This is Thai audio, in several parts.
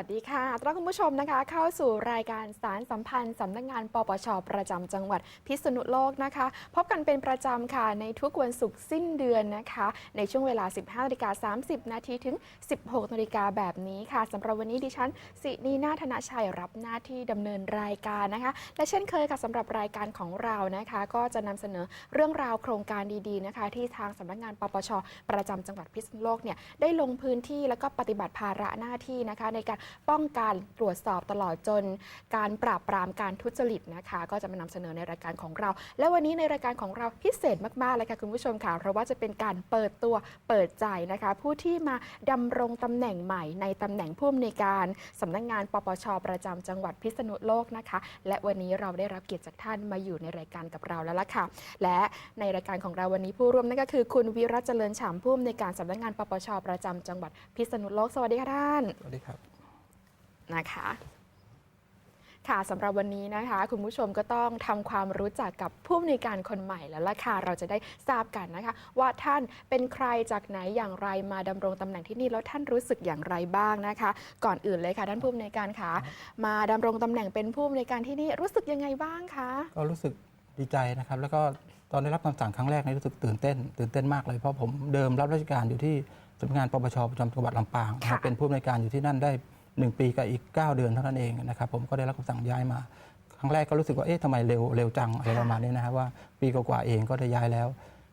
สวัสดีค่ะต้อนรับคุณผู้ชมนะคะ เข้าสู่รายการสารสัมพันธ์สำนักงานปปชประจำจังหวัดพิษณุโลกนะคะ พบกันเป็นประจำค่ะ ในทุกวันศุกร์สิ้นเดือนนะคะ ในช่วงเวลา 15นาฬิกา30 นาทีถึง 16นาฬิกาแบบนี้ค่ะสำหรับวันนี้ดิฉันสินีนาธนชัยรับหน้าที่ดำเนินรายการนะคะ และเช่นเคยค่ะสำหรับรายการของเรานะคะ ก็จะนำเสนอเรื่องราวโครงการดีๆนะคะ ที่ทางสำนักงานปปชประจำจังหวัดพิษณุโลกเนี่ยได้ลงพื้นที่แล้วก็ปฏิบัติภาระหน้าที่นะคะในการป้องกันตรวจสอบตลอดจน การปราบปรามการทุจริตนะคะ ก็จะมานำเสนอในรายการของเรา และวันนี้ในรายการของเราพิเศษมากๆเลยค่ะคุณผู้ชมค่ะเพราะว่าจะเป็นการเปิดตัวเปิดใจนะคะ ผู้ที่มาดำรงตำแหน่งใหม่ในตำแหน่งผู้อำนวยการสำนักงานปปชประจำจังหวัดพิษณุโลกนะคะ และวันนี้เราได้รับเกียรติจากท่านมาอยู่ในรายการกับเราแล้วล่ะค่ะ และในรายการของเราวันนี้ผู้ร่วมนั่นก็คือ คุณวิรัตเจริญฉ่ำผู้อำนวยการสำนักงานปปชประจำจังหวัดพิษณุโลกสวัสดีค่ะท่านสวัสดีครับ นะคะค่ะสำหรับวันนี้นะคะ คุณผู้ชมก็ต้องทำความรู้จักกับผู้อำนวยการคนใหม่แล้วล่ะค่ะเราจะได้ทราบกันนะคะ ว่าท่านเป็นใครจากไหนอย่างไรมาดำรงตำแหน่งที่นี่แล้วท่านรู้สึกอย่างไรบ้างนะคะ ก่อนอื่นเลยค่ะ ท่านผู้อำนวยการคะมาดำรงตำแหน่งเป็นผู้อำนวยการที่นี่รู้สึกยังไงบ้างคะก็รู้สึกดีใจนะครับ แล้วก็ตอนได้รับคำสั่งครั้งแรกนี่รู้สึกตื่นเต้น ตื่นเต้นมากเลยเพราะผมเดิมรับราชการอยู่ที่สำนักงานปปชประจำจังหวัดลำปางนะครับค่ะเป็นผู้อำนวยการอยู่ที่นั่นได้ 1 ปีกับอีก 9 เดือนเท่านั้นเองนะครับผมก็ได้รับคำสั่งย้ายมา ครั้งแรกก็รู้สึกว่าเอ๊ะทำไมเร็วเร็วจังอะไรประมาณนี้นะครับว่าปีกว่าๆเองก็ได้ย้ายแล้ว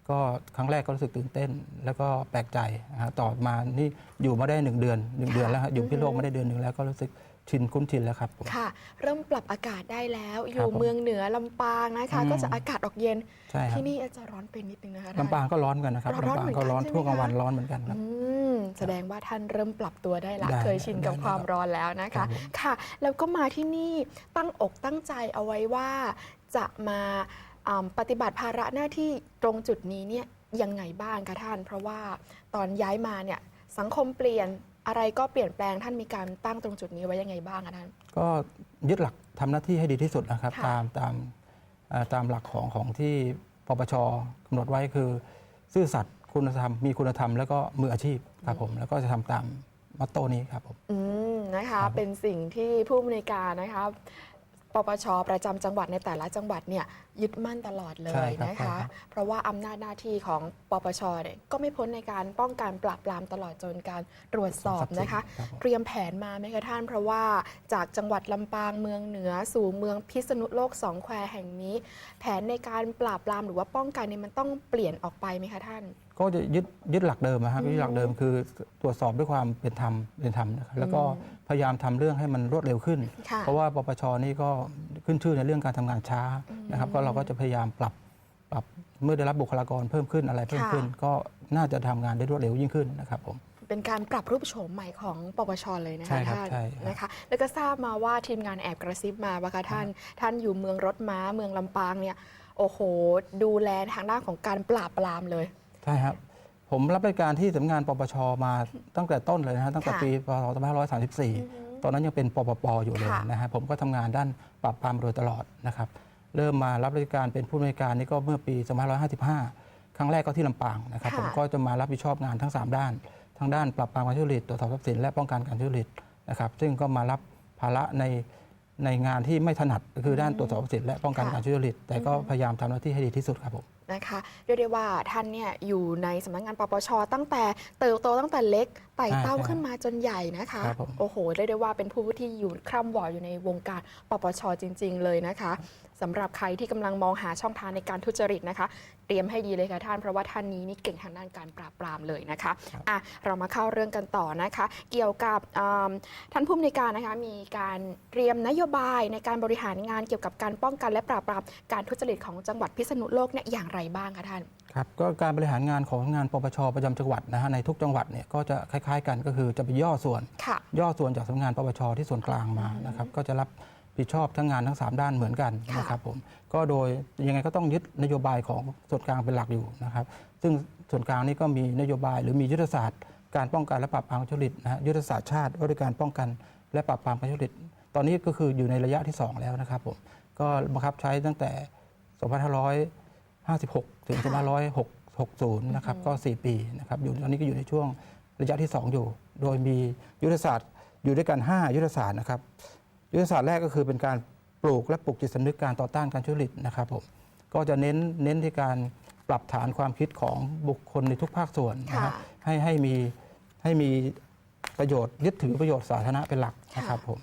ก็ครั้งแรกก็รู้สึกตื่นเต้น แล้วก็แปลกใจนะฮะต่อมานี่อยู่มาได้หนึ่งเดือนหนึ่งเดือนแล้วฮะอยู่พิโลกมาได้เดือนหนึ่งแล้วก็รู้สึก ชินคุ้นชินแล้วครับผม ค่ะ เริ่มปรับอากาศได้แล้ว อครัยู่บผมเมืองเหนือลำปางนะคะ อืม ก็จะอากาศออกเย็น ใช่ครับที่นี่อาจจะร้อนเป็นนิดนึงนะคะท่น ลำปางก็ร้อนกันนะครับร้อนลำปางเหมือนก็กันร้อนใช่ไหมทั่วกลางวันคะ ร้อนเหมือนกันครับ อืมแสดงว่าท่านเริ่มปรับตัวได้ละได้เคยชินกับได้ความครับร้อนแล้วนะครัคะ บผม ค่ะ แล้วก็มาที่นี่ตั้งอกตั้งใจเอาไว้ว่าจะมาอ่าปฏิบัติภาระหน้าที่ตรงจุดนี้เนี่ยยังไงบ้างคะท่าน เพราะว่าตอนย้ายมาเนี่ยสังคมเปลี่ยน อะไรก็เปลี่ยนแปลงท่านมีการตั้งตรงจุดนี้ไว้ยังไงบ้างคะท่าน ก็ยึดหลักทำหน้าที่ให้ดีที่สุดนะครับ ค่ะ ตามตามเอ่อตามหลักของของที่ปปชกำหนดไว้คือ ซื่อสัตย์คุณธรรมมีคุณธรรมแล้วก็มืออาชีพครับผม แล้วก็จะทำตามมอตโต้นี้ครับผม อืมนะคะครับเป็นสิ่งที่ผู้อำนวยการนะคะ ปปชประจำจังหวัดในแต่ละจังหวัดเนี่ยยึดมั่นตลอดเลใช่ยครับนะใช่คะครับเพราะว่าอำนาจหน้าที่ของปปชเนี่ยก็ไม่พ้นในการป้องกันปราบปรามตลอดจนการตรวจสอบนะคะรับผมเตรียมแผนมาไหมคะท่าน เพราะว่าจากจังหวัดลำปางเมืองเหนือ สู่เมืองพิษณุโลกสองแควแห่งนี้ แผนในการปราบปรามหรือว่าป้องกันเนี่ยมันต้องเปลี่ยนออกไปไหมคะท่าน ก็จะยึดยึดหลักเดิมนะครับอืมยึดหลักเดิมคือตรวจสอบด้วยความเป็นธรรมเป็นธรรมนะครับแล้วก็พยายามทำเรื่องให้มันรวดเร็วขึ้น ค่ะเพราะว่าปปชนี่ก็ขึ้นชื่อในเรื่องการทำงานช้านะครับ ก็เราก็จะพยายามปรับปรับเมื่อได้รับบุคลากรเพิ่มขึ้นอะไรเพิ่มขึ้น ก็น่าจะทำงานได้รวดเร็วยิ่งขึ้นนะครับผม เป็นการปรับรูปโฉมใหม่ของปปชเลยนะใช่คะครับท่านใช่ครับนะคะ แล้วก็ทราบมาว่าทีมงานแอบกระซิบมาว่าคะท่าน ท่านอยู่เมืองรถม้าเมืองลำปางเนี่ย โอ้โห ดูแลทางด้านของการปราบปรามเลย ใช่ครับ ผมรับราชการที่สำนักงานปปชมาตั้งแต่ต้นเลยนะฮะตั้งแต่ค่ะ ปีพศ2534 ตอนนั้นยังเป็นปปปอยู่เลยค่ะนะฮะผมก็ทำงานด้านปราบปรามโดยตลอดนะครับ เริ่มมารับราชการเป็นผู้อำนวยการนี่ก็เมื่อปี2555 ครั้งแรกก็ที่ลำปางนะครับ ค่ะผมก็จะมารับผิดชอบงานทั้ง 3 ด้าน ทั้งด้านปราบปรามการทุจริตตรวจสอบทรัพย์สินและป้องกันการทุจริตนะครับ ซึ่งก็มารับภาระในในงานที่ไม่ถนัดก็คือด้านตรวจสอบทรัพย์สินและป้องกันการทุจริต แต่ก็พยายามทำหน้าที่ให้ดีที่สุดครับผม นะคะเรียกได้ว่าท่านเนี่ยอยู่ในสำนักงานปปชตั้งแต่เติบโตตั้งแต่เล็กไต่เต้าใช่ขึ้นมาจนใหญ่นะคะ ครับผม โอ้โหเรียกได้ว่าเป็นผู้ที่อยู่คร่ำวอร์อยู่ในวงการปปชจริง ๆ เลยนะคะสำหรับใครที่กำลังมองหาช่องทางในการทุจริตนะคะ เตรียมให้ดีเลยค่ะท่านเพราะว่าท่านนี้นี่เก่งทางด้านการปราบปรามเลยนะคะอะเรามาเข้าเรื่องกันต่อนะคะ เกี่ยวกับอ่าท่านผู้อำนวยการนะคะมีการเตรียมนโยบายในการบริหารงานเกี่ยวกับการป้องกันและปราบปรามการทุจริตของจังหวัดพิษณุโลกเนี่ยอย่างไรบ้างคะท่านครับก็การบริหารงานของงานปปชประจำจังหวัดนะฮะในทุกจังหวัดเนี่ยก็จะคล้าย ๆ กันก็คือจะไปย่อส่วนค่ะย่อส่วนจากสำนักงานปปชที่ส่วนกลางมานะครับก็จะรับ ผิดชอบทั้งงานทั้ง 3 ด้านเหมือนกันค่ะนะครับผมก็โดยยังไงก็ต้องยึดนโยบายของส่วนกลางเป็นหลักอยู่นะครับ ซึ่งส่วนกลางนี่ก็มีนโยบายหรือมียุทธศาสตร์ การป้องกันและปราบปรามการทุจริตนะฮะยุทธศาสตร์ชาติว่าด้วยการป้องกันและปราบปรามการทุจริต ตอนนี้ก็คืออยู่ในระยะที่ 2 แล้วนะครับผมก็บังคับใช้ตั้งแต่ 2556 ถึง 2560 นะครับก็ 4 ปีนะครับอยู่ตอนนี้ก็อยู่ในช่วงระยะที่ 2 อยู่ โดยมียุทธศาสตร์อยู่ด้วยกัน 5 ยุทธศาสตร์นะครับ ยุทธศาสตร์แรกก็คือเป็นการปลูกและปลุกจิตสำนึกการต่อต้านการทุจริตนะครับผมก็จะเน้นเน้นที่การปรับฐานความคิดของบุคคลในทุกภาคส่วนนะฮะค่ะ ให้ให้มีให้มีประโยชน์ยึดถือประโยชน์สาธารณะเป็นหลักนะครับผม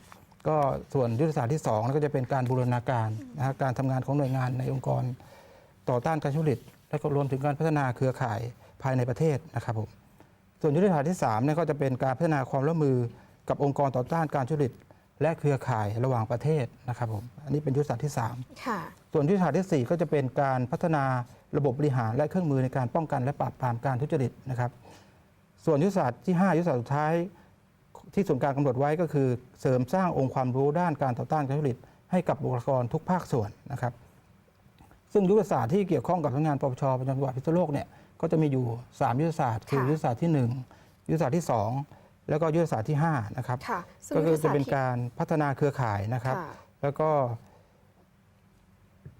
ก็ส่วนยุทธศาสตร์ที่2แล้วก็จะเป็นการบูรณาการนะฮะการทำงานของหน่วยงานในองค์กร ต่อต้านการทุจริตและก็รวมถึงการพัฒนาเครือข่ายภายในประเทศนะครับผมส่วนยุทธศาสตร์ที่3เนี่ยก็จะเป็นการพัฒนาความร่วมมือกับองค์กรต่อต้านการทุจริต และเครือข่ายระหว่างประเทศนะครับผมอันนี้เป็นยุทธศาสตร์ที่3ค่ะส่วนยุทธศาสตร์ทีสี่ 4 ก็จะเป็นการพัฒนาระบบบริหารและเครื่องมือในการป้องกันและปราบปรามการทุจริตนะครับ ส่วนยุทธศาสตร์ที่ 5 ยุทธศาสตร์สุดท้ายที่ส่วนกลารกำหนดไว้ก็คือ เสริมสร้างองค์ความรู้ด้านการต่อต้านการทุจริตให้กับบุคลากรทุกภาคส่วนนะครับ ซึ่งยุทธศาสตร์ที่เกี่ยวข้องกับพนักงานปปชประจำจังหวัดพิษณุโลกเนี่ยก็จะมีอยู่ 3 ยุทธศาสตร์ คือค่ะยุทธศาสตร์ที่ 1 ยุทธศาสตร์ที่ 2 แล้วก็ยุทธศาสตร์ที่5นะครับค่ะซึ่งก็คือยุทธศจะสตเป็นที่การพัฒนาเครือข่ายนะครับ ค่ะ แล้วก็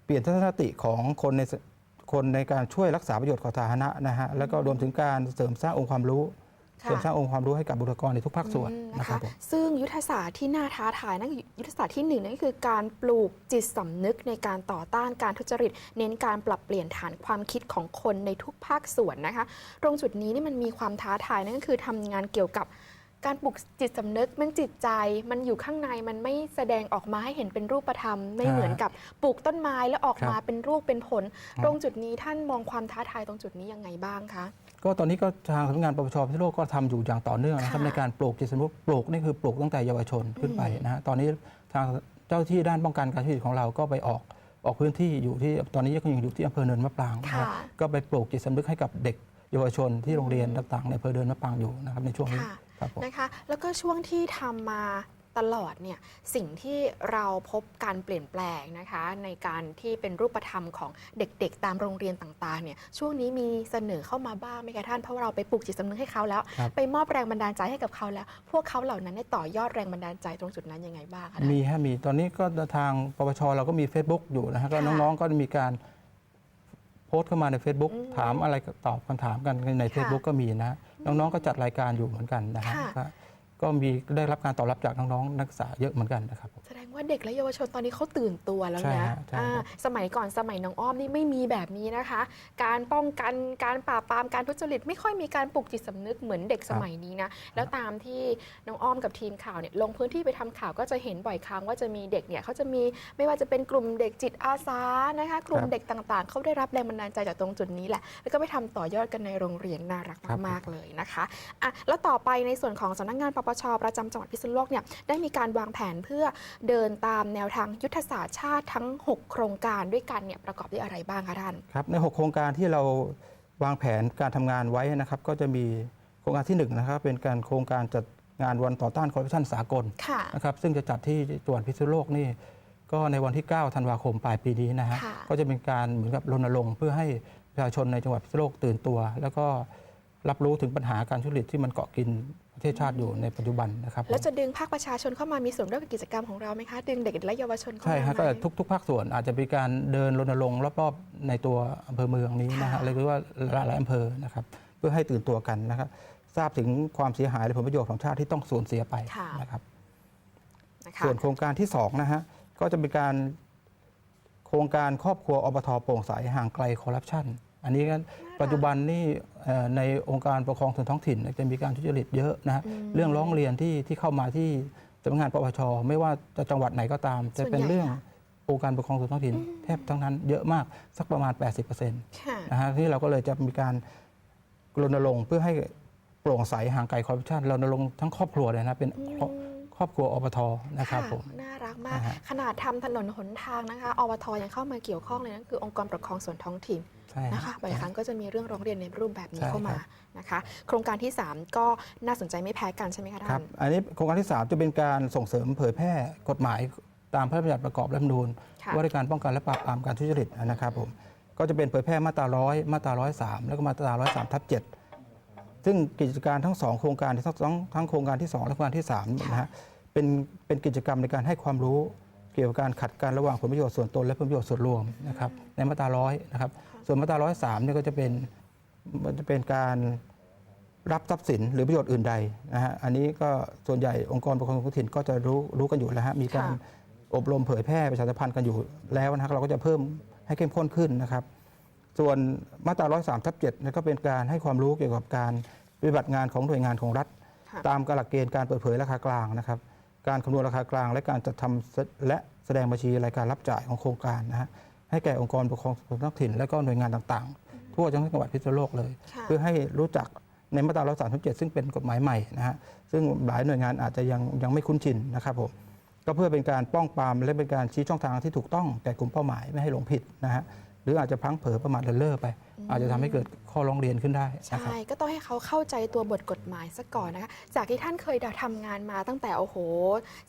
เปลี่ยนทัศนคติของคนในสคนในการช่วยรักษาประโยชน์ของสาธารณะนะฮะแล้วก็รวมถึงการเสริมสร้างองค์ความรู้ ค่ะ เสริมสร้างองค์ความรู้ให้กับบุคลากรในทุกภาคส่วนอืมนะนะครัคะบผม ซึ่งยุทธศาสตร์ที่น่าท้าทายนั่นคือยุทธศาสตร์ที่หนึ่งนั่นก็คือการปลูกจิตสำนึกในการต่อต้านการทุจริต เน้นการปรับเปลี่ยนฐานความคิดของคนในทุกภาคส่วนนะคะ ตรงจุดนี้นี่มันมีความท้าทายนั่นก็คือทำงานเกี่ยวกับ การปลูกจิตสำนึกมันจิตใจมันอยู่ข้างในมันไม่แสดงออกมาให้เห็นเป็นรูปธรรม ไม่อ่าเหมือนกับปลูกต้นไม้แล้วออกครับมาเป็นรูปเป็นผลครับตรงจุดนี้ท่านมองความท้าทายตรงจุดนี้ยังไงบ้างคะก็ตอนนี้ก็ทางสำนักงานปปชพิษณุโลกก็ทำอยู่อย่างต่อเนื่องนะครับค่ะในการปลูกจิตสำนึกปลูกนี่คือปลูกตั้งแต่เยาวชนขึ้นไปนะฮะตอนนี้ทางเจ้าที่ด้านป้องกันการทุจริตของเราก็ไปออกออกพื้นที่อยู่ที่ตอนนี้ก็ยังอยู่ที่อำเภอเนินมะปรางนะคค่ะรับก็ไปปลูกจิตสำนึกให้กับเด็กเยาวชนที่โรงเรียนต่างๆในอำเภอเนินมะปรางอยู่นะครับในช่วงนี้ค่ะครับผม นะคะแล้วก็ช่วงที่ทำมาตลอดเนี่ยสิ่งที่เราพบการเปลี่ยนแปลงนะคะในการที่เป็นรูปธรรมของเด็กๆ ตามโรงเรียนต่างๆเนี่ยช่วงนี้มีเสนอเข้ามาบ้างไหมคะท่านเพราะว่าเราไปปลูกจิตสำนึกให้เขาแล้วครับไปมอบแรงบันดาลใจให้กับเขาแล้ว พวกเขาเหล่านั้นได้ต่อยอดแรงบันดาลใจตรงจุดนั้นยังไงบ้างคะท่านมีฮะมีตอนนี้ก็ทางปปชเราก็มี Facebook อยู่นะฮะก็ค่ะน้องๆก็มีการโพสต์เข้ามาใน Facebook อืมถามอะไรก็ตอบคำถามกันในค่ะ Facebook ก็มีนะ น้องๆก็จัดรายการอยู่เหมือนกันนะฮะค่ะก็ ก็มีได้รับการตอบรับจากน้องๆนักศึกษาเยอะเหมือนกันนะครับผมแสดงว่าเด็กและเยาวชนตอนนี้เขาตื่นตัวแล้วใช่นะฮะใช่อ่าครับสมัยก่อนสมัยน้องอ้อมนี่ไม่มีแบบนี้นะคะ การป้องกันการปราบปรามการทุจริตไม่ค่อยมีการปลุกจิตสำนึกเหมือนเด็กสมัยนี้นะแล้วตามที่น้องอ้อมกับทีมข่าวเนี่ยลงพื้นที่ไปทำข่าวก็จะเห็นบ่อยครั้งว่าจะมีเด็กเนี่ยเขาจะมีไม่ว่าจะเป็นกลุ่มเด็กจิตอาสานะคะกลุ่มครับเด็กต่างๆเขาได้รับแรงบันดาลใจจากตรงจุดนี้แหละแล้วก็ไปทำต่อยอดกันในโรงเรียนน่ารักครับ มากๆเลยนะคะอะแล้วต่อไปในส่วนของสำนักงานปปชประจำจังหวัดพิษณุโลกเนี่ยได้มีการวางแผนเพื่อเดินตามแนวทางยุทธศาสตร์ชาติทั้ง 6 โครงการด้วยกันเนี่ยประกอบด้วยอะไรบ้างคะท่านครับใน 6 โครงการที่เราวางแผนการทำงานไว้นะครับ ก็จะมีโครงการที่1นะครับเป็นการโครงการจัดงานวันต่อต้านคอร์รัปชันสากลค่ะนะครับซึ่งจะจัดที่จังหวัดพิษณุโลกนี่ก็ในวันที่ 9 ธันวาคมปลายปีนี้นะฮะค่ะก็จะเป็นการเหมือนกับรณรงค์เพื่อให้ประชาชนในจังหวัดพิษณุโลกตื่นตัว แล้วก็รับรู้ถึงปัญหาการทุจริตที่มันเกาะกิน ประเทศชาติอยู่ในปัจจุบันนะครับผมแล้วจะดึงภาคประชาชนเข้ามามีส่วนร่วมกับกิจกรรมของเราไหมคะ ดึงเด็กและเยาวชนเข้าใช่มาฮะไหมก็ทุกทุกภาคส่วนอาจจะมีการเดินรณรงค์รอบๆในตัวอำเภอเมืองนี้นะค่ะฮะหรือว่าหลายๆอำเภอนะครับเพื่อให้ตื่นตัวกันนะครับทราบถึงความเสียหายและผลประโยชน์ของชาติที่ต้องสูญเสียไปค่ะนะครับนะคะส่วนโครงการที่2นะฮะก็จะเป็นการโครงการครอบครัวอบทโปร่งใสห่างไกลคอร์รัปชันอันนี้ก็ปัจจุบันนี่เอ่อ ในองค์การปกครองส่วนท้องถิ่นเนี่ยจะมีการทุจริตเยอะนะฮะอืมเรื่องร้องเรียนที่ที่เข้ามาที่สำนักงานปปชไม่ว่าจะจังหวัดไหนก็ตาม จะเป็นส่วนใหญ่เรื่องอะองค์การปกครองส่วนท้องถิ่นแทบทั้งนั้นเยอะมากสักประมาณ 80%นค่ะะฮะที่เราก็เลยจะมีการรณรงค์เพื่อให้โปร่งใสห่างไกลคอร์รัปชันรณรงค์ทั้งครอบครัวเลยนะเป็นอืมครอบครอบครัวอบทนะครับค่ะผมน่ารักมากนะฮะขนาดทำถนนหนทางนะคะอบทยังเข้ามาเกี่ยวข้องเลยนั่นคือองค์กรปกครองส่วนท้องถิ่นใช่ นะคะบ่อยครั้งก็จะมีเรื่องร้องเรียนในรูปแบบนี้ใช่เข้ามาครับนะคะโครงการที่ 3 ก็น่าสนใจไม่แพ้กันใช่ไหมคะครัท่าบนอันนี้โครงการที่ 3 จะเป็นการส่งเสริมเผยแพร่กฎหมายตามพระราชบัญญัติประกอบรัฐธรรมนูญค่ะว่าด้วยการป้องกันและปราบปรามการทุจริตนะครับผมก็จะเป็นเผยแพร่มาตราร้อยมาตราร้อยสามแล้วก็มาตราร้อยสามทับเจ็ดซึ่งกิจการทั้งสองโครงการทั้งทั้งทั้งโครงการที่ 2 และโครงการที่3เนี่ยนะฮะเป็นเป็นกิจกรรมในการให้ความรู้เกี่ยวกับการขัดกันระหว่างผลประโยชน์ส่วนตนและผลประโยชน์ส่วนรวมนะครับในมาตราร้อยนะครับ ส่วนมาตราร้อยสามเนี่ยก็จะเป็นมันจะเป็นการรับทรัพย์สินหรือประโยชน์อื่นใดนะฮะอันนี้ก็ส่วนใหญ่องค์กรปกครองท้องถิ่นก็จะรู้รู้กันอยู่แล้วฮะมีการค่ะอบรมเผยแพร่ประชาสัมพันธ์กันอยู่แล้วนะครับเราก็จะเพิ่มให้เข้มข้นขึ้นนะครับ ส่วนมาตรา 103ทับ7นั่นก็เป็นการให้ความรู้เกี่ยวกับการปฏิบัติงานของหน่วยงานของรัฐค่ะตามหลักเกณฑ์การเปิดเผยราคากลางนะครับ การคำนวณราคากลาง และการจัดทำและแสดงบัญชีรายการรับจ่ายของโครงการนะฮะ ให้แก่องค์กรปกครองส่วนท้องถิ่น และก็หน่วยงานต่างๆ ทั่วจังหวัดพิษณุโลกเลยค่ะเพื่อให้รู้จักในมาตรา137 ซึ่งเป็นกฎหมายใหม่นะฮะซึ่งหลายหน่วยงานอาจจะยังยังไม่คุ้นชินนะครับผมก็เพื่อเป็นการป้องปรามและเป็นการชี้ช่องทางที่ถูกต้องแก่กลุ่มเป้าหมายไม่ให้หลงผิดนะฮะ หรืออาจจะพลั้งเผลอประมาทเลินเล่อไป อาจจะทำให้เกิดข้อร้องเรียนขึ้นได้นะครับใช่ก็ต้องให้เขาเข้าใจตัวบทกฎหมายซะก่อนนะคะจากที่ท่านเคยทำงานมาตั้งแต่โอ้โห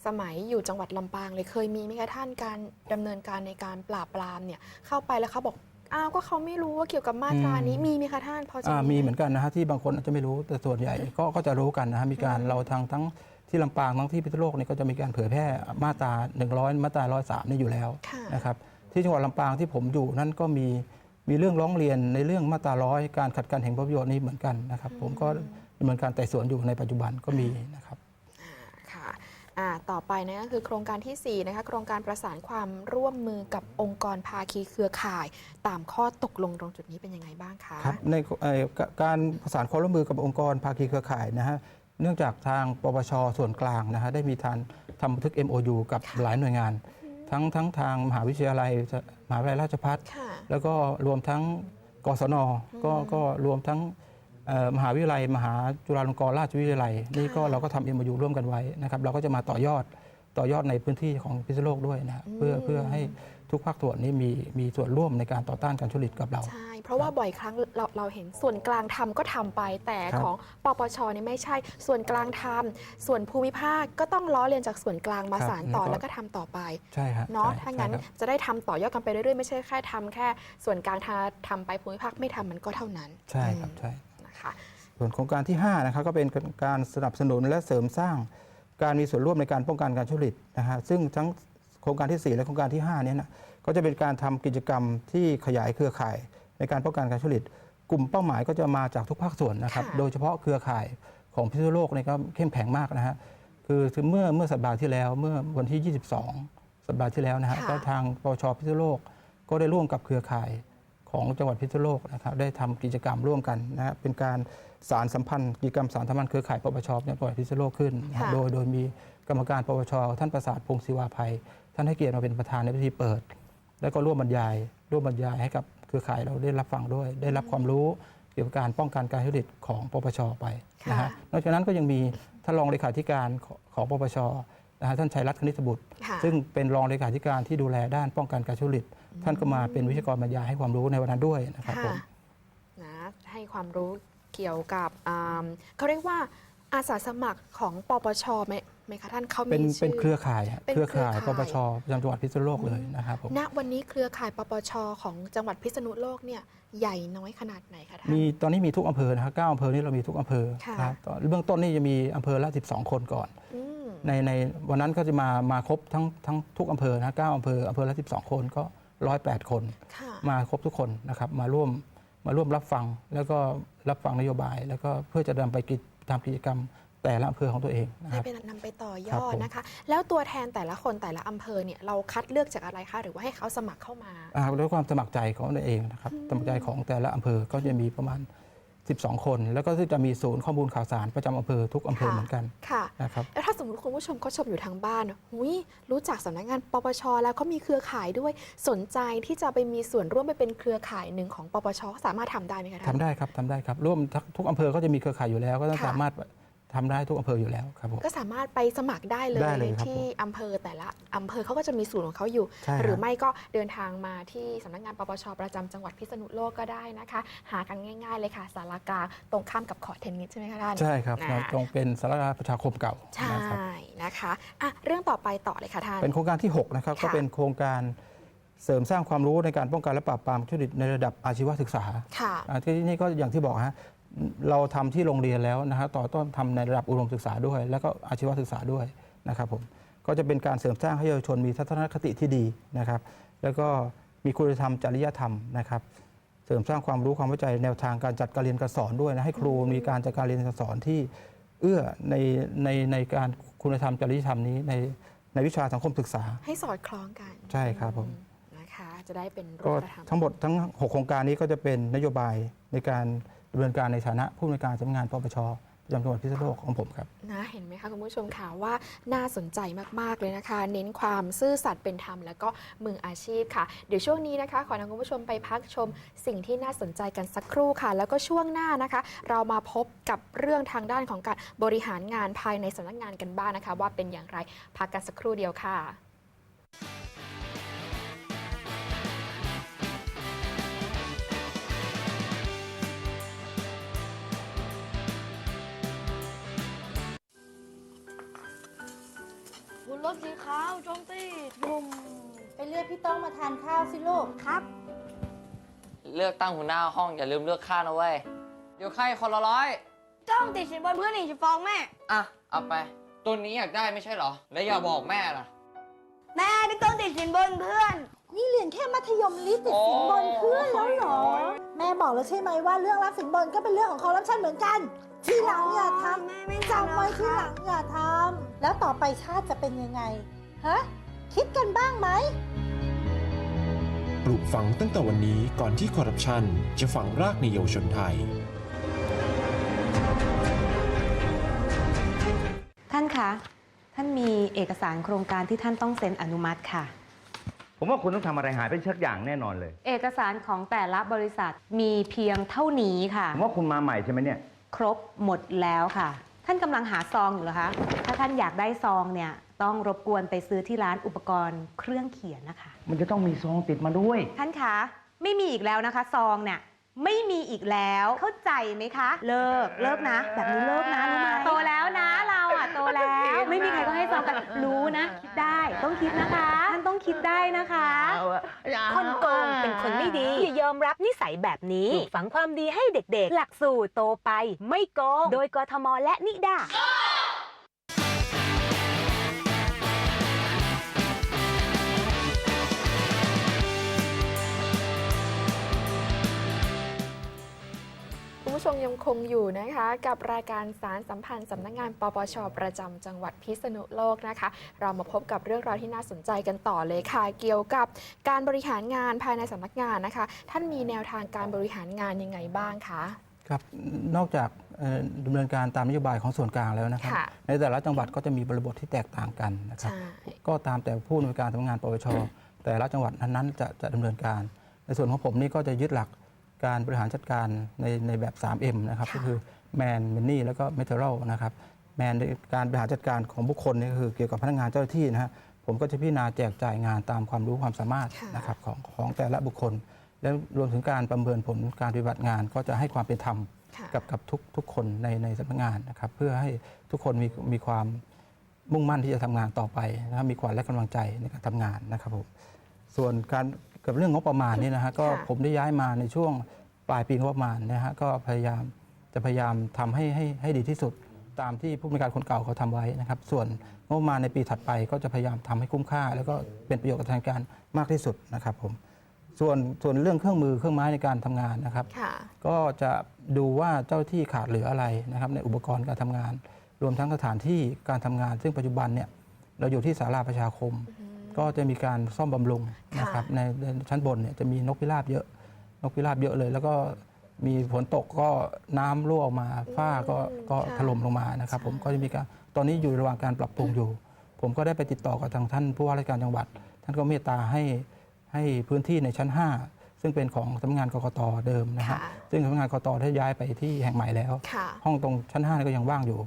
สมัยอยู่จังหวัดลำปางเลยเคยมีไหมคะท่านการดำเนินการในการปราบปรามเนี่ยเข้าไปแล้วเขาบอกอ้าวก็เขาไม่รู้ว่าเกี่ยวกับมาตรานี้อืมมีไหมคะท่านพอจะอ่ามีไหเหมือนกันนะฮะที่บางคนอาจจะไม่รู้แต่ส่วนใหญ่ก็ก็จะรู้กันนะฮะมีการเราทางทั้งที่ลำปางทั้งที่พิษณุโลกนี่ก็จะมีการเผยแพร่มาตรา 100 มาตรา 103นี่อยู่แล้วค่ะนะครับ ที่จังหวัดลำปางที่ผมอยู่นั่นก็มีมีเรื่องร้องเรียนในเรื่องมาตราร้อยการขัดการแห่งผลประโยชน์นี่เหมือนกันนะครับ ผมก็ดำเนินการไต่สวนอยู่ในปัจจุบันก็มีนะครับ ค่ะอ่าต่อไปนะก็คือโครงการที่ 4 นะคะ โครงการประสานความร่วมมือกับองค์กรภาคีเครือข่าย ตามข้อตกลงตรงจุดนี้เป็นยังไงบ้างคะ ครับในเอ่อกการประสานความร่วมมือกับองค์กรภาคีเครือข่ายนะฮะเนื่องจากทางปปชส่วนกลางนะฮะได้มีทานทำบันทึก MOU กับหลายหน่วยงาน ทั้งทั้งทางมหาวิทยาลัยมหาวิทยาลัยราชภัฏค่ะแล้วก็รวมทั้งกศนก็ก็รวมทั้งเอ่อมหาวิทยาลัย มหาจุฬาลงกรณราชวิทยาลัย นี่ก็ค่ะเราก็ทำ MOU ร่วมกันไว้นะครับ เราก็จะมาต่อยอดต่อยอดในพื้นที่ของพิษณุโลกด้วยนะฮะเพื่อเพื่อให้ ทุกภาคส่วนนี้มีมีส่วนร่วมในการต่อต้านการทุจริตกับเรา ใช่ เพราะว่าบ่อยครั้งเราเราเห็นส่วนกลางทำก็ทำไป แต่ครับของปปชนี่ไม่ใช่ ส่วนกลางทำส่วนภูมิภาคก็ต้องล้อเลียนจากส่วนกลางมาครับสานต่อแล้วก็แล้วก็ทำต่อไปใช่ฮะเนาะใช่ถ้างั้นใช่ครับจะได้ทำต่อยอดกันไปเรื่อยๆไม่ใช่แค่ทำแค่ ส่วนกลางทาทำไปภูมิภาคไม่ทำมันก็เท่านั้น ใช่ครับอืมใช่นะคะส่วนโครงการที่5นะครับก็เป็นการสนับสนุนและเสริมสร้างการมีส่วนร่วมในการป้องกันการทุจริตนะฮะซึ่งทั้งโครงการที่ 4 และโครงการที่5เนี้นะก็จะเป็นการทำกิจกรรมที่ขยายเครือข่าย ในการป้องกันการทุจริตกลุ่มเป้าหมายก็จะมาจากทุกภาคส่วนนะครับค่ะโดยเฉพาะเครือข่ายของพิษณุโลกเนี่ยก็เข้มแข็งมากนะฮะคือคือเมื่อเมื่อสัปดาห์ที่แล้วเมื่อวันที่ 22 สัปดาห์ที่แล้วนะฮะค่ะก็ทางปวชพิษณุโลก ก็ได้ร่วมกับเครือข่ายของจังหวัดพิษณุโลกนะครับได้ทำกิจกรรมร่วมกันนะฮะเป็นการสารสัมพันธ์กิจกรรมสารสัมพันธ์เครือข่ายปปชในจังหวัดพิษณุโลกขึ้นนะฮะค่ะโดยโดยมีกรรมการปปชท่านประสาทพงศิวาภัย ท่านให้เกียรติมาเป็นประธานในพิธีเปิด แล้วก็ร่วมบรรยาย ร่วมบรรยายให้กับเครือข่ายเราได้รับฟังด้วย ได้รับความรู้เกี่ยวกับการป้องกันการทุจริตของปปชไปนะค่ะฮะนอกจากนั้นก็ยังมีท่านรองเลขาธิการของของปปชนะฮะท่านชัยรัตน์คณิตบุตรค่ะซึ่งเป็นรองเลขาธิการที่ดูแลด้านป้องกันการทุจริต ท่านก็มาเป็นวิทยากรบรรยายให้ความรู้ในวันนั้นด้วยนะครับผมนะให้ความรู้เกี่ยวกับอ่าเขาเรียกว่าอาสาสมัครของปปชไหม ไหมคะท่านเขาเป็นมีเป็นชื่อเครือข่ายฮะเป็นเครือข่ายเครือปข่ายปชประจำจังหวัดพิษณุโลกเลยนะครับผมณวันนี้เครือข่ายปปชของจังหวัดพิษณุโลกเนี่ยใหญ่น้อยขนาดไหนคะท่าน มีตอนนี้มีทุกอำเภอนะครับเก้าอำเภอนี่เรามีทุกอำเภอค่ะนะครับตอนเบื้องต้นนี่จะมีอำเภอละ 12 คนก่อน อืม ในในวันนั้นก็จะมามาครบทั้งทั้งทุกอำเภอนะเก้าอำเภออำเภอละ 12 คนก็ 108 คน ค่ะ มาครบทุกคนนะครับมาร่วมมาร่วมรับฟังแล้วก็รับฟังนโยบาย แล้วก็เพื่อจะนำไปกิจทำกิจกรรม แต่ละอำเภอของตัวเองนะคให้รับไปนำไปต่อยครัอบดผม นะคะ แล้วตัวแทนแต่ละคนแต่ละอำเภอเนี่ยเราคัดเลือกจากอะไรคะหรือว่าให้เขาสมัครเข้ามา อ่าด้วยความสมัครใจของตัวเองนะครับสมัครใจของแต่ละอำเภอก็จะมีประมาณ 12 คน แล้วก็จะมีศูนย์ข้อมูลข่าวสารประจำอำเภอทุกอำเภอค่ะ เหมือนกันค่ะ นะครับ แล้วถ้าสมมติคุณผู้ชมเขาชมอยู่ทางบ้านหุยรู้จักสำนักงานปปชแล้วเขามีเครือข่ายด้วยสนใจที่จะไปมีส่วนร่วมไปเป็นเครือข่ายหนึ่งของปปชสามารถทำได้ไหมคะท่าทำนได้ครับทำได้ครับร่วมทุกทุกอำเภอก็จะมีเครือข่ายอยู่แล้ว ก็ต้องค่ะ สามารถ ทำได้ทุกอำเภออยู่แล้วครับผม ก็สามารถไปสมัครได้เลยได้เลยครับที่อำเภอแต่ละอำเภอเขาก็จะมีศูนย์ของเขาอยู่ ใช่ครับ หรือไม่ก็เดินทางมาที่สำนักงานปปชประจำจังหวัดพิษณุโลกก็ได้นะคะ หากันง่ายๆเลยค่ะสารากลางตรงข้ามกับขอร์ดเทนนิสใช่ไหมคะท่าน ใช่ครับอ่าเราตรงเป็นสารราประชาคมเก่าใช่นะครับนะคะอะเรื่องต่อไปต่อเลยค่ะท่าน เป็นโครงการที่6นะครับค่ะ ก็เป็นโครงการเสริมสร้างความรู้ในการป้องกันและปราบปรามทุจริตในระดับอาชีวศึกษาค่ะ อ่าที่นี่ก็อย่างที่บอกฮะ เราทำที่โรงเรียนแล้วนะฮะต่อต้นทำในระดับอุดมศึกษาด้วย แล้วก็อาชีวศึกษาด้วยนะครับผมก็จะเป็นการเสริมสร้างให้เยาวชนมีทัศนคติที่ดีนะครับ แล้วก็มีคุณธรรมจริยธรรมนะครับ เสริมสร้างความรู้ความเข้าใจแนวทางการจัดการเรียนการสอนด้วยนะให้ครูมีการจัดการเรียนการสอนที่เอื้อในในในการคุณธรรมจริยธรรมนี้ในในวิชาสังคมศึกษา ให้สอดคล้องกัน ใช่ครับผมนะคะจะได้เป็นรูก็ปธรรมทั้งหมดทั้ง 6 โครงการนี้ก็จะเป็นนโยบายในการ ดำเนินการในฐานะผู้อำนวยการสำนักงานปปชประจำจังหวัดพิษณุโลกของผมครับ นะเห็นไหมคะคุณผู้ชมค่ะว่าน่าสนใจมาก ๆ เลยนะคะ เน้นความซื่อสัตย์เป็นธรรม แล้วก็มืออาชีพค่ะ เดี๋ยวช่วงนี้นะคะ ขอนำคุณผู้ชมไปพักชม สิ่งที่น่าสนใจกันสักครู่ค่ะ แล้วก็ช่วงหน้านะคะ เรามาพบกับเรื่องทางด้านของการบริหารงานภายในสำนักงานกันบ้างนะคะ ว่าเป็นอย่างไรพักกันสักครู่เดียวค่ะ รถสีขาวโจมตีบุ่มไปเรียกพี่ต้องมาทานข้าวสิลูกครับ เลือกตั้งหัวหน้าห้องอย่าลืมเลือกข้านะเว้ย เดี๋ยวใครคนละร้อย ต้องติดสินบนเพื่อนอีกจะฟ้องแม่ อะ เอาไป ตัวนี้อยากได้ไม่ใช่เหรอ แล้วอย่าบอกแม่ล่ะ แม่พี่ต้องติดสินบนเพื่อน นี่เรียนแค่มัธยมลิติดสินบนเพื่อนแล้วเหรอ แม่บอกแล้วใช่ไหมว่าเรื่องรับสินบนก็เป็นเรื่องของคอร์รัปชันเหมือนกัน ทีหลังอย่าทแม่ไม่ำจำไว้ทีหลังอย่าทำ แล้วต่อไปชาติจะเป็นยังไง ฮะ คิดกันบ้างไหม ปลูกฝังตั้งแต่วันนี้ก่อนที่คอร์รัปชันจะฝังรากในเยาวชนไทย ท่านคะ ท่านมีเอกสารโครงการที่ท่านต้องเซ็นอนุมัติค่ะ ผมว่าคุณต้องทำอะไรหายไปสักอย่างแน่นอนเลย เอกสารของแต่ละบริษัทมีเพียงเท่านี้ค่ะ ผมว่าคุณมาใหม่ใช่ไหมเนี่ย ครบหมดแล้วค่ะ ท่านกำลังหาซองอยู่เหรอคะ ถ้าท่านอยากได้ซองเนี่ยต้องรบกวนไปซื้อที่ร้านอุปกรณ์เครื่องเขียนนะคะ มันจะต้องมีซองติดมาด้วย ท่านคะไม่มีอีกแล้วนะคะ ซองเนี่ยไม่มีอีกแล้วเข้าใจไหมคะ เลิกเลิกนะ แบบนี้เลิกนะรู้ไหมโตแล้วนะเราอะโต แล้วไม่มีใครก็ให้ซองกันรู้นะ คิดได้ต้องคิดนะคะท่านต้องคิดได้นะคะ คนโกงเป็นคนไม่ดี อย่ายอมรับนิสัยแบบนี้ปลูกฝังความดีให้เด็กๆ หลักสูตรโตไป ไม่โกง โดยกทมและนิดา ผู้ชมยังคงอยู่นะคะ กับรายการสารสัมพันธ์สำนักงานปปชประจำจังหวัดพิษณุโลกนะคะ เรามาพบกับเรื่องราวที่น่าสนใจกันต่อเลยค่ะ เกี่ยวกับการบริหารงานภายในสำนักงานนะคะ ท่านมีแนวทางการบริหารงานยังไงบ้างคะครับนอกจากเอ่อดำเนินการตามนโยบายของส่วนกลางแล้วนะครับค่ะในแต่ละจังหวัดก็จะมีบริบทที่แตกต่างกันนะครับใช่ก็ตามแต่ผู้อำนวยการสำนักงานปปชแต่ละจังหวัดนั้นๆจะจะดำเนินการ ในส่วนของผมนี่ก็จะยึดหลัก การบริหารจัดการในในแบบ 3M นะครับค่ะก็คือ Man Money แล้วก็ Material นะครับ Man ในการบริหารจัดการของบุคคลนี่ก็คือเกี่ยวกับพนักงานเจ้าหน้าที่นะฮะผมก็จะพิจารณาแจกจ่ายงานตามความรู้ความสามารถค่ะนะครับของของแต่ละบุคคล และรวมถึงการประเมินผลการปฏิบัติงาน ก็จะให้ความเป็นธรรมค่ะกับกับทุกทุกคนในในสำนักงานนะครับเพื่อให้ทุกคนมีมีความมุ่งมั่นที่จะทำงานต่อไปนะครับมีความและกำลังใจในการทำงานนะครับผมส่วนการ กับเรื่องงบประมาณนี่นะฮะก็ค่ะผมได้ย้ายมาในช่วงปลายปีงบประมาณนะฮะก็พยายามจะพยายามทำให้ให้ให้ดีที่สุดตามที่ผู้บริการคนเก่าเขาทำไว้นะครับ ส่วนงบประมาณในปีถัดไปก็จะพยายามทำให้คุ้มค่า แล้วก็เป็นประโยชน์กับทางการมากที่สุดนะครับผมส่วนส่วนเรื่องเครื่องมือเครื่องไม้ในการทำงานนะครับค่ะก็จะดูว่าเจ้าที่ขาดเหลืออะไรนะครับในอุปกรณ์การทำงาน รวมทั้งสถานที่การทำงาน ซึ่งปัจจุบันเนี่ยเราอยู่ที่ศาลาประชาคม ก็จะมีการซ่อมบำรุงนะครับในในชั้นบนเนี่ยจะมีนกพิราบเยอะ นกพิราบเยอะเลย แล้วก็มีฝนตกก็น้ำรั่วออกมาฝ้าก็ก็ค่ะถล่มลงมานะครับใช่ผมก็จะมีการตอนนี้อยู่ระหว่างการปรับปรุงอยู่ ผมก็ได้ไปติดต่อกับทางท่านผู้ว่าราชการจังหวัด ท่านก็เมตตาให้ให้พื้นที่ในชั้น 5 ซึ่งเป็นของสำนักงานกกตเดิมนะฮะค่ะ ซึ่งสำนักงานกกตได้ย้ายไปที่แห่งใหม่แล้ว ค่ะ ห้องตรงชั้น5นี่ก็ยังว่างอยู่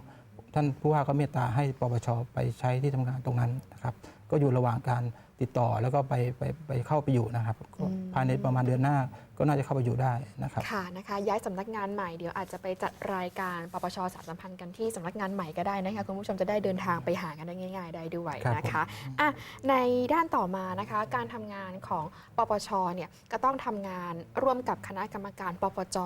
ท่านผู้ว่าก็เมตตาให้ปปชไปใช้ที่ทำงานตรงนั้นนะครับ ก็อยู่ระหว่างการ ติดต่อแล้วก็ไปไปไปเข้าไปอยู่นะครับก็อืมภายในประมาณเดือนหน้าก็น่าจะเข้าไปอยู่ได้นะครับค่ะนะคะ ย้ายสำนักงานใหม่เดี๋ยวอาจจะไปจัดรายการปปชสารสัมพันธ์กันที่สำนักงานใหม่ก็ได้นะคะคุณผู้ชมจะได้เดินทางไปหากันได้ง่าย ๆ ได้ด้วยครับนะคะอะในด้านต่อมานะคะ การทำงานของปปชเนี่ยก็ต้องทำงานร่วมกับคณะกรรมการปปจ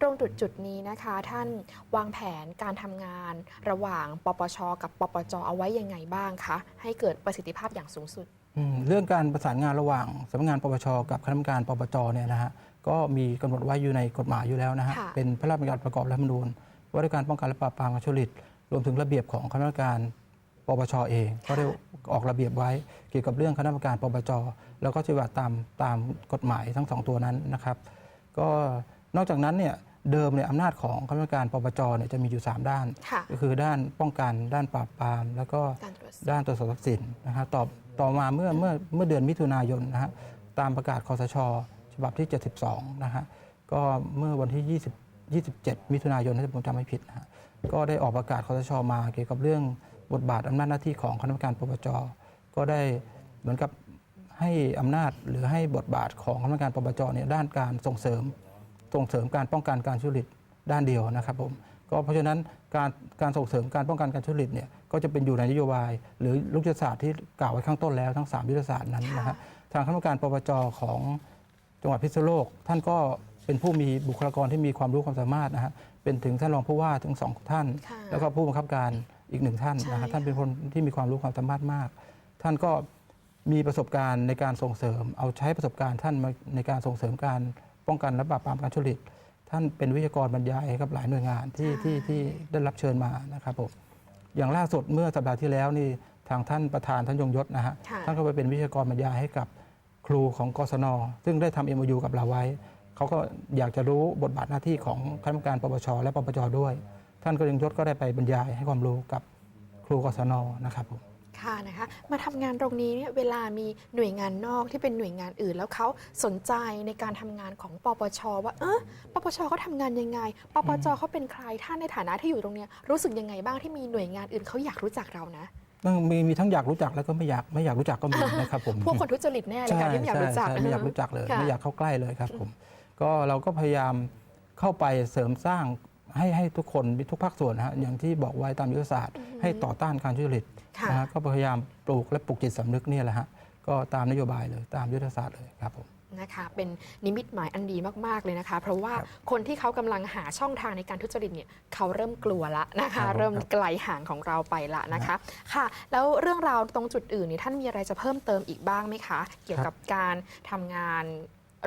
ตรงจุดจุดๆนี้นะคะ ท่านวางแผนการทำงานระหว่างปปช กับปปจเอาไว้ยังไงบ้างคะให้เกิดประสิทธิภาพอย่างสูงสุดอืม เรื่องการประสานงานระหว่างสำนักงานปปชกับคณะกรรมการปปจเนี่ยนะฮะก็มีกำหนดไว้อยู่ในกฎหมายอยู่แล้วนะฮะค่ะเป็นพระราชบัญญัติประกอบรัฐธรรมนูญว่าด้วยการป้องกันและปราบปรามการทุจริตรวมถึงระเบียบของคณะกรรมการปปชเอง ก็ได้ออกระเบียบไว้เกี่ยวกับเรื่องคณะกรรมการปปจแล้วก็จะว่าตามตามกฎหมายทั้งสองตัวนั้นนะครับ ก็นอกจากนั้นเนี่ย เดิมเนี่ยอำนาจของคณะกรรมการปปจเนี่ยจะมีอยู่ 3 ด้าน ค่ะ ก็คือด้านป้องกันด้านปราบปราม แล้วก็การตรวจสอบ ด้านตรวจสอบทรัพย์สินนะครับต่อต่อมาเมื่อเมื่อเมื่อเดือนมิถุนายนนะฮะตามประกาศคอสช ฉบับที่ 72 นะฮะก็เมื่อวันที่ 20 27 มิถุนายนถ้าผมจำไม่ผิดนะฮะก็ได้ออกประกาศคอสช มาเกี่ยวกับเรื่องบทบาทอำนาจหน้าที่ของคณะกรรมการปปจก็ได้เหมือนกับให้อำนาจหรือให้บทบาทของคณะกรรมการปปจเนี่ยด้านการส่งเสริม ส่งเสริมการป้องกันการทุจริตด้านเดียวนะครับผมก็เพราะฉะนั้นการการส่งเสริมการป้องกันการทุจริตเนี่ยก็จะเป็นอยู่ในนโยบาย หรือยุทธศาสตร์ที่กล่าวไว้ข้างต้นแล้วทั้ง 3 ยุทธศาสตร์นั้นนะฮะทางคณะกรรมการปปจของจังหวัดพิษณุโลก ท่านก็เป็นผู้มีบุคลากรที่มีความรู้ความสามารถนะฮะเป็นถึงท่านรองผู้ว่าถึงสองท่านค่ะแล้วก็ผู้บังคับการอีกหนึ่งท่านนะใช่ฮะค่ะท่านเป็นคนที่มีความรู้ความสามารถมาก ท่านก็มีประสบการณ์ในการส่งเสริม เอาใช้ประสบการณ์ท่านมาในการส่งเสริมการ ป้องกันและปราบปรามการทุจริตท่านเป็นวิทยากรบรรยายให้กับหลายหน่วยงานที่ที่ที่ได้รับเชิญมานะครับผมอย่างล่าสุดเมื่อสัปดาห์ที่แล้วนี่ทางท่านประธานท่านยงยศนะฮะค่ะ ท่านก็ไปเป็นวิทยากรบรรยายให้กับครูของกศนซึ่งได้ทำเอ็มยูกับเราไว้ เขาก็อยากจะรู้บทบาทหน้าที่ของคณะกรรมการปปชและปปจด้วย ท่านก็ยงยศก็ได้ไปบรรยายให้ความรู้กับครูกศนนะครับผม ค่ะนะคะ มาทำงานตรงนี้เนี่ยเวลามีหน่วยงานนอกที่เป็นหน่วยงานอื่น แล้วเขาสนใจในการทำงานของปปชว่าเออปปชเขาทำงานยังไง ปปจเขาเป็นใครท่านในฐานะที่อยู่ตรงเนี้ยรู้สึกยังไงบ้างที่มีหน่วยงานอื่นเขาอยากรู้จักเรานะมีมีทั้งอยากรู้จักแล้วก็ไม่อยากไม่อยากรู้จักก็มีนะครับผม พวกคนทุจริตแน่เลยค่ะที่ไม่อยากรู้จัก ใช่ไม่อยากรู้จักเลย ค่ะ ไม่อยากเข้าใกล้เลยครับผม ก็เราก็พยายามเข้าไปเสริมสร้าง ให้ให้ทุกคนทุกภาคส่วนนะฮะอย่างที่บอกไว้ตามยุทธศาสตร์ ให้ต่อต้านการทุจริตค่ะนะฮะก็พยายามปลูกและปลูกจิตสำนึกเนี่ยแหละฮะก็ตามนโยบายเลยตามยุทธศาสตร์เลยครับผม นะคะ เป็นนิมิตหมายอันดีมาก ๆ เลยนะคะ เพราะว่าครับคนที่เขากำลังหาช่องทางในการทุจริตเนี่ยเขาเริ่มกลัวละนะครัคะ บผมเริ่มไกลห่างของเราไปละนะคะค่ะ แล้วเรื่องราวตรงจุดอื่นนี่ท่านมีอะไรจะเพิ่มเติมอีกบ้างไหมคะ เกี่ยวกับการทำงาน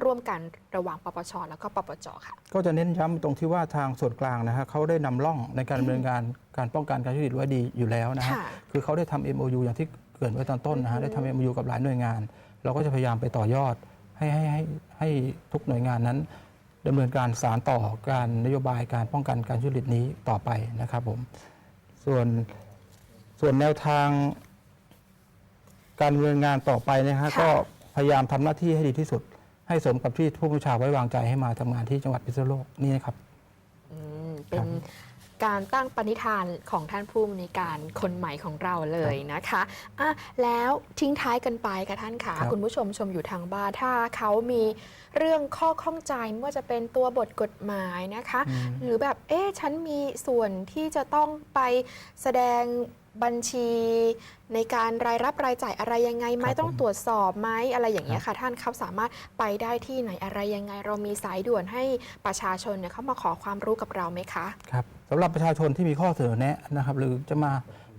ร่วมกันระหว่างปปช แล้วก็ปปจค่ะ ก็จะเน้นย้ำตรงที่ว่าทางส่วนกลางนะฮะเขาได้นำร่องในการดำเนินการการป้องกันการทุจริตไว้ดีอยู่แล้วนะฮะค่ะคือเขาได้ทำ MOU อย่างที่เกริดไว้ตอนต้นนะฮะได้ทำ MOU กับหลายหน่วยงาน เราก็จะพยายามไปต่อยอดให้ให้ให้ให้ทุกหน่วยงานนั้นดำเนินการสารต่อการนโยบายการป้องกันการทุจริตนี้ต่อไปนะครับผมส่วนส่วนแนวทาง การดำเนินงานต่อไปนะฮะค่ะ ก็พยายามทำหน้าที่ให้ดีที่สุด ให้สมกับที่ผู้บัญชาไว้วางใจให้มาทำงานที่จังหวัดพิษณุโลกนี่นะครับ อืมเป็นการตั้งปณิธานของท่านผู้มีการคนใหม่ของเราเลยนะคะอะแล้วทิ้งท้ายกันไปค่ะท่านค่ะครับ คุณผู้ชมชมอยู่ทางบ้านถ้าเขามีเรื่องข้อข้องใจไม่ว่าจะเป็นตัวบทกฎหมายนะคะ อืม หรือแบบเอ๊ะฉันมีส่วนที่จะต้องไปแสดง บัญชีในการรายรับรายจ่ายอะไรยังไงไหมครับต้องตรวจสอบไหมอะไรอย่างเงี้ยครับค่ะ ท่านเขาสามารถไปได้ที่ไหนอะไรยังไง เรามีสายด่วนให้ประชาชนเนี่ยเข้ามาขอความรู้กับเราไหมคะ ครับสำหรับประชาชนที่มีข้อเสนอแนะนะครับ หรือจะมา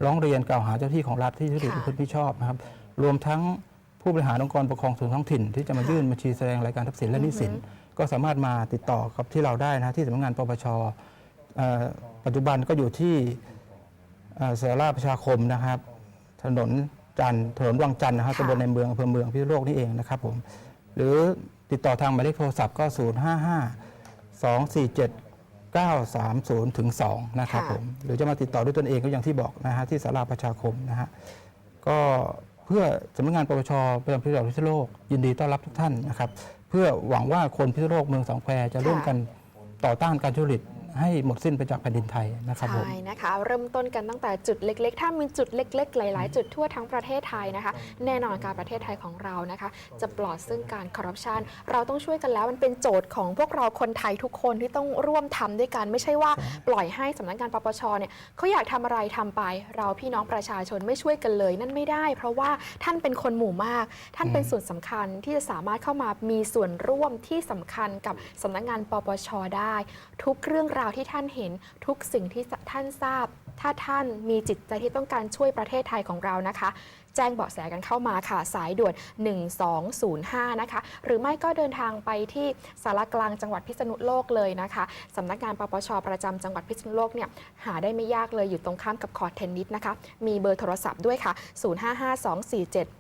ร้องเรียนกล่าวหาเจ้าที่ของรัฐที่ทุจริตค่ะ ประพฤติมิชอบนะครับ รวมทั้งผู้บริหารองค์กรปกครองส่วนท้องถิ่น ที่จะมาค่ะยื่นบัญชีแสดงรายการทรัพย์สินและหนี้สินอือฮึก็สามารถมาติดต่อกับที่เราได้นะที่สำนักงานปปชเอ่อปัจจุบันก็อยู่ที่เอ่อ สาราประชาคมนะครับ ถนนจันทร์ถนนวังจันทร์นะครับค่ะตำบลในเมืองอำเภอเมืองพิษณุโลกนี่เองนะครับผมหรือติดต่อทางหมายเลขโทรศัพท์ก็ 0 5 5 2 4 7 930ถึง2นะครับค่ะผมหรือจะมาติดต่อด้วยตนเองก็อย่างที่บอกนะฮะที่สาราประชาคมนะฮะก็เพื่อสำนักงานปปชประจำพิษณุพิษณุโลกยินดีต้อนรับทุกท่านนะครับ เพื่อหวังว่าคนพิษณุโลกเมืองสองแควจะร่วมกันต่อต้านการทุจริต ให้หมดสิ้นไปจากแผ่นดินไทยนะครับผม ใช่นะคะ เริ่มต้นกันตั้งแต่จุดเล็ก ๆ ถ้ามีจุดเล็ก ๆ หลาย ๆ จุดทั่วทั้งประเทศไทยนะคะ แน่นอนการประเทศไทยของเรานะคะ จะปลอดซึ่งการคอร์รัปชันเราต้องช่วยกันแล้วมันเป็นโจทย์ของพวกเราคนไทยทุกคนที่ต้องร่วมทำด้วยกัน ไม่ใช่ว่าปล่อยให้สำนักงานปปชเนี่ยเขาอยากทำอะไรทำไป เราพี่น้องประชาชนไม่ช่วยกันเลยนั่นไม่ได้ เพราะว่าท่านเป็นคนหมู่มาก ท่านเป็นส่วนสำคัญที่จะสามารถเข้ามามีส่วนร่วมที่สำคัญกับสำนักงานปปชได้ ทุกเรื่องราวที่ท่านเห็นทุกสิ่งที่ท่านทราบ ถ้าท่านมีจิตใจที่ต้องการช่วยประเทศไทยของเรานะคะ แจ้งเบาะแสกันเข้ามาค่ะ สายด่วน 1205 นะคะ หรือไม่ก็เดินทางไปที่สารกลางจังหวัดพิษณุโลกเลยนะคะสำนักงานปปชประจำจังหวัดพิษณุโลกเนี่ยหาได้ไม่ยากเลยอยู่ตรงข้ามกับคอร์ดเทนนิสนะคะ มีเบอร์โทรศัพท์ด้วยค่ะ 055247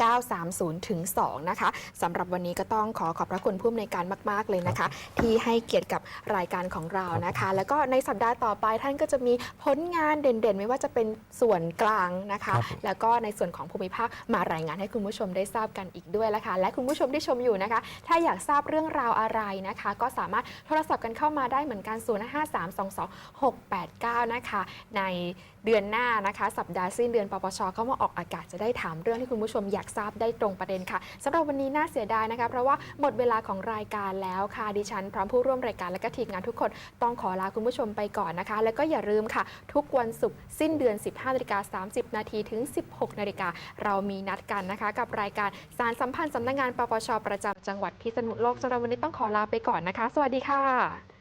930ถึง2นะคะสำหรับวันนี้ก็ต้องขอขอบพระคุณผู้อำนวยการมาก ๆ เลยนะคะ ที่ให้เกียรติกับรายการของเรานะคะ แล้วก็ในสัปดาห์ต่อไปท่านก็จะมีผลงานเด่นๆ ไม่ว่าจะเป็นส่วนกลางนะคะครับผมแล้วก็ในส่วนของภูมิภาคมารายงานให้คุณผู้ชมได้ทราบกันอีกด้วยละค่ะและคุณผู้ชมที่ชมอยู่นะคะ ถ้าอยากทราบเรื่องราวอะไรนะคะ ก็สามารถโทรศัพท์กันเข้ามาได้เหมือนกัน 0 5 3 2 2 6 8 9 นะคะ ในเดือนหน้านะคะ สัปดาห์สิ้นเดือนปปชก็มาออกอากาศจะได้ถามเรื่องที่คุณผู้ชมอยากทราบได้ตรงประเด็นค่ะสำหรับวันนี้น่าเสียดายนะคะ เพราะว่าหมดเวลาของรายการแล้วค่ะ ดิฉัน พร้อมผู้ร่วมรายการและก็ทีมงานทุกคนต้องขอลาคุณผู้ชมไปก่อนนะคะ แล้วก็อย่าลืมค่ะ ทุกวันศุกร์สิ้นเดือน 15นาฬิกา30 นาทีถึง 16นาฬิกาเรามีนัดกันนะคะ กับรายการสารสัมพันธ์สำนักงานปปชประจำจังหวัดพิษณุโลกสำหรับวันนี้ต้องขอลาไปก่อนนะคะ สวัสดีค่ะ